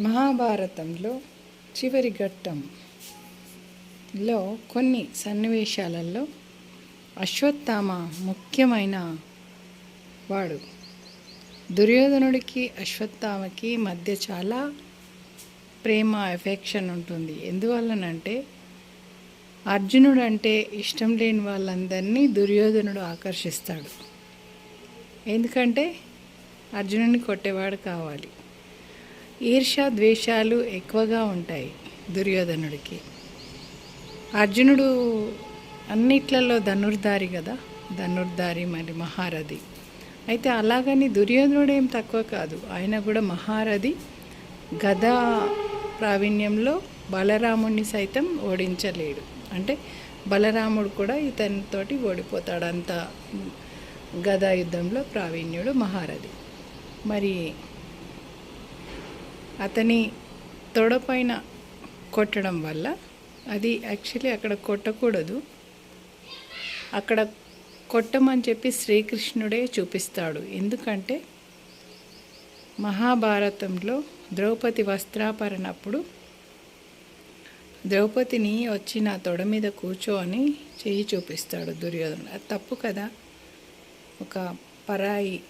మహాభారతంలో చివరి ఘట్టంలో కొన్ని సన్నివేశాలలో అశ్వత్థామ ముఖ్యమైన వాడు. దుర్యోధనుడికి అశ్వత్థామకి మధ్య చాలా ప్రేమ ఎఫెక్షన్ ఉంటుంది. ఎందువల్లనంటే అర్జునుడు అంటే ఇష్టం లేని వాళ్ళందరినీ దుర్యోధనుడు ఆకర్షిస్తాడు. ఎందుకంటే అర్జునుడిని కొట్టేవాడు కావాలి. ఈర్ష ద్వేషాలు ఎక్కువగా ఉంటాయి దుర్యోధనుడికి. అర్జునుడు అన్నిట్లలో ధనుర్ధారి కదా ధనుర్ధారి మరి మహారథి. అయితే అలాగని దుర్యోధనుడు ఏం తక్కువ కాదు. ఆయన కూడా మహారథి. గద ప్రావీణ్యంలో బలరాముడిని సైతం ఓడించలేడు. అంటే బలరాముడు కూడా ఇతనితోటి ఓడిపోతాడు. అంత గదా యుద్ధంలో ప్రావీణ్యుడు మహారథి. మరి అతని తొడపైన కొట్టడం వల్ల అది యాక్చువల్లీ అక్కడ కొట్టకూడదు. అక్కడ కొట్టమని చెప్పి శ్రీకృష్ణుడే చూపిస్తాడు. ఎందుకంటే మహాభారతంలో ద్రౌపది వస్త్రాపరణప్పుడు ద్రౌపదిని వచ్చి నా తొడ మీద కూర్చో అని చెయ్యి చూపిస్తాడు దుర్యోధనుడు. అది తప్పు కదా. ఒక పరాయి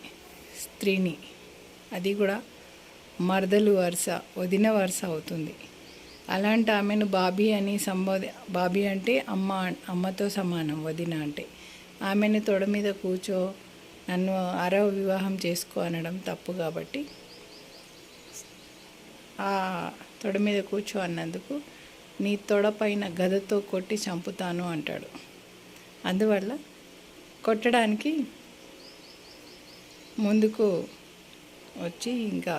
స్త్రీని. అది కూడా మరదలు వరుస వదిన వరుస అవుతుంది. అలాంటి ఆమెను బాబీ అని సంబోధి బాబీ అంటే అమ్మ అమ్మతో సమానం వదిన అంటే. ఆమెను తొడ మీద కూర్చో నన్ను అరవ వివాహం చేసుకో అనడం తప్పు కాబట్టి. ఆ తొడ మీద కూర్చో అన్నందుకు నీ తొడ పైన గదతో కొట్టి చంపుతాను అంటాడు. అందువల్ల కొట్టడానికి ముందుకు వచ్చి ఇంకా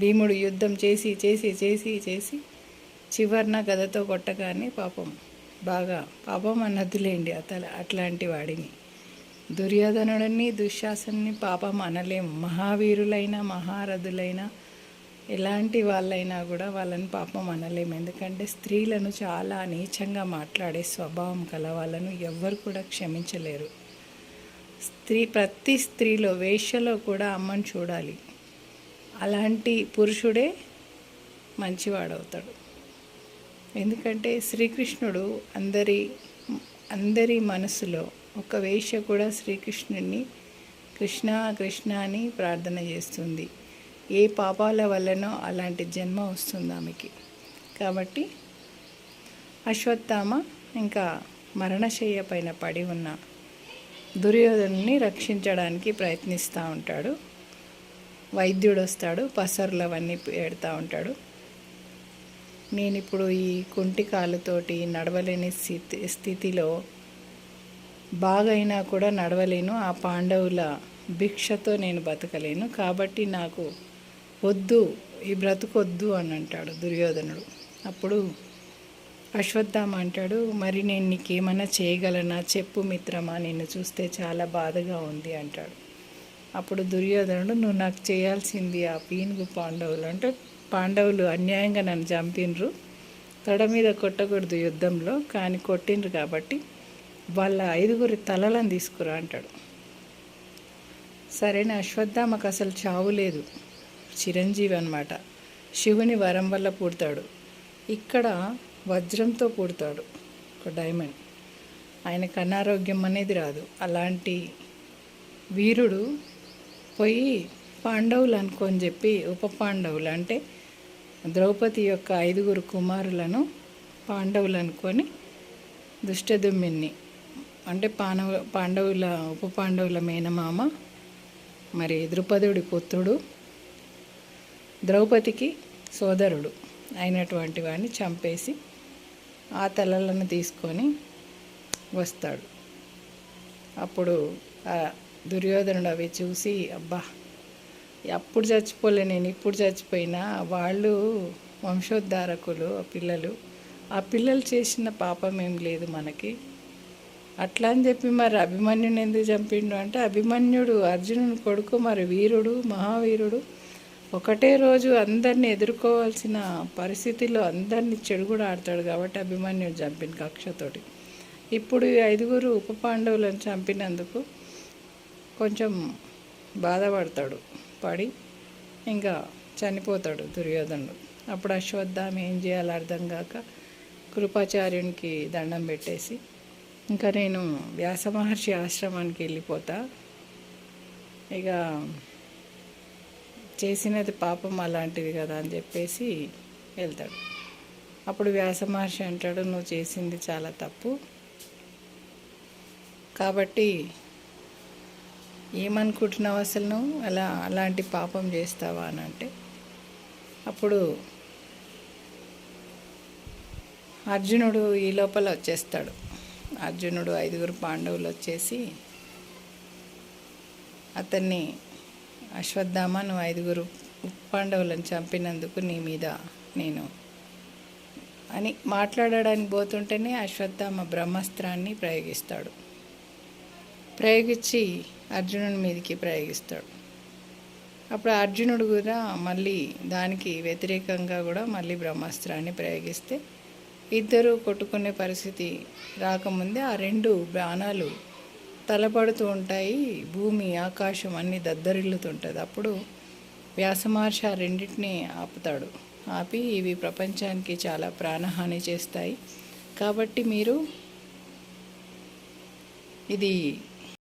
భీముడు యుద్ధం చేసి చేసి చేసి చేసి చివరిన గదతో కొట్టగానే పాపం బాగా పాపం అన్నదిలేండి అతల అట్లాంటి వాడిని. దుర్యోధనుడిని దుశ్శాసన్ని పాపం అనలేము మహావీరులైన మహారథులైన ఎలాంటి వాళ్ళైనా కూడా వాళ్ళని పాపం అనలేము ఎందుకంటే స్త్రీలను చాలా నీచంగా మాట్లాడే స్వభావం కల వాళ్ళను ఎవ్వరు కూడా క్షమించలేరు. స్త్రీ ప్రతి స్త్రీలో వేష్యలో కూడా అమ్మని చూడాలి. అలాంటి పురుషుడే మంచివాడవుతాడు. ఎందుకంటే శ్రీకృష్ణుడు అందరి అందరి మనసులో ఒక వేష్య కూడా శ్రీకృష్ణుడిని కృష్ణ కృష్ణ అని ప్రార్థన చేస్తుంది. ఏ పాపాల వల్లనో అలాంటి జన్మ వస్తుంది ఆమెకి. కాబట్టి అశ్వత్థామ ఇంకా మరణశయ్య పైన పడి ఉన్న దుర్యోధను రక్షించడానికి ప్రయత్నిస్తూ ఉంటాడు. వైద్యుడు వస్తాడు పసర్లు అవన్నీ పెడతా ఉంటాడు. నేను ఇప్పుడు ఈ కుంటి కాలుతోటి నడవలేని స్థితి స్థితిలో బాగైనా కూడా నడవలేను. ఆ పాండవుల భిక్షతో నేను బతకలేను. కాబట్టి నాకు వద్దు ఈ బ్రతుకొద్దు అని అంటాడు దుర్యోధనుడు. అప్పుడు అశ్వత్థామ అంటాడు మరి నేను నీకేమన్నా చేయగలనా? చెప్పు మిత్రమా నిన్ను చూస్తే చాలా బాధగా ఉంది అంటాడు. అప్పుడు దుర్యోధనుడు నువ్వు నాకు చేయాల్సింది ఆ పీనుగు పాండవులు. అంటే పాండవులు అన్యాయంగా నన్ను చంపినరు. తొడ మీద కొట్టకూడదు యుద్ధంలో కానీ కొట్టిండ్రు కాబట్టి వాళ్ళ ఐదుగురి తలలను తీసుకురా అంటాడు. సరైన అశ్వత్థామకు అసలు చావు లేదు. చిరంజీవి అనమాట శివుని వరం వల్ల పుడతాడు. ఇక్కడ వజ్రంతో పుడతాడు ఒక డైమండ్. ఆయనకు అనారోగ్యం అనేది రాదు. అలాంటి వీరుడు పోయి పాండవులు అనుకొని చెప్పి ఉప పాండవులు అంటే ద్రౌపది యొక్క ఐదుగురు కుమారులను పాండవులు అనుకొని దుష్టదుమ్మిని అంటే పానవ పాండవుల ఉప పాండవుల మేనమామ మరి ద్రుపదుడి పుత్రుడు ద్రౌపదికి సోదరుడు అయినటువంటి వాడిని చంపేసి ఆ తలలను తీసుకొని వస్తాడు. అప్పుడు దుర్యోధనుడు అవి చూసి అబ్బా అప్పుడు చచ్చిపోలే నేను ఇప్పుడు చచ్చిపోయినా వాళ్ళు వంశోద్ధారకులు ఆ పిల్లలు. ఆ పిల్లలు చేసిన పాపం ఏం లేదు మనకి. అట్లా అని చెప్పి మరి అభిమన్యుని ఎందుకు చంపిండు అంటే అభిమన్యుడు అర్జునుని కొడుకు మరి వీరుడు మహావీరుడు ఒకటే రోజు అందరిని ఎదుర్కోవాల్సిన పరిస్థితిలో అందరినీ చెడు కూడా ఆడతాడు కాబట్టి అభిమన్యుడు చంపిన కక్షతోటి. ఇప్పుడు ఐదుగురు ఉప పాండవులను చంపినందుకు కొంచెం బాధపడతాడు. పడి ఇంకా చనిపోతాడు దుర్యోధనుడు. అప్పుడు అశ్వత్థామ ఏం చేయాలో అర్థం కాక కృపాచార్యునికి దండం పెట్టేసి ఇంకా నేను వ్యాస మహర్షి ఆశ్రమానికి వెళ్ళిపోతా. ఇక చేసినది పాపం అలాంటిది కదా అని చెప్పేసి వెళ్తాడు. అప్పుడు వ్యాస మహర్షి అంటాడు నువ్వు చేసింది చాలా తప్పు. కాబట్టి ఏమనుకుంటున్నావు అసలు నువ్వు? అలా అలాంటి పాపం చేస్తావా అని అంటే అప్పుడు అర్జునుడు ఈ లోపల వచ్చేస్తాడు. అర్జునుడు ఐదుగురు పాండవులు వచ్చేసి అతన్ని అశ్వత్థామ నువ్వు ఐదుగురు పాండవులను చంపినందుకు నీ మీద నేను అని మాట్లాడడానికి పోతుంటేనే అశ్వత్థామ బ్రహ్మాస్త్రాన్ని ప్రయోగిస్తాడు. ప్రయోగించి అర్జునుడి మీదకి ప్రయోగిస్తాడు. అప్పుడు అర్జునుడు కూడా మళ్ళీ దానికి వ్యతిరేకంగా కూడా మళ్ళీ బ్రహ్మాస్త్రాన్ని ప్రయోగిస్తే ఇద్దరు కొట్టుకునే పరిస్థితి రాకముందే ఆ రెండు బాణాలు తలపడుతూ ఉంటాయి. భూమి ఆకాశం అన్నీ దద్దరిల్లుతుంటుంది. అప్పుడు వ్యాసమహర్షి ఆ రెండింటిని ఆపుతాడు. ఆపి ఇవి ప్రపంచానికి చాలా ప్రాణహాని చేస్తాయి. కాబట్టి మీరు ఇది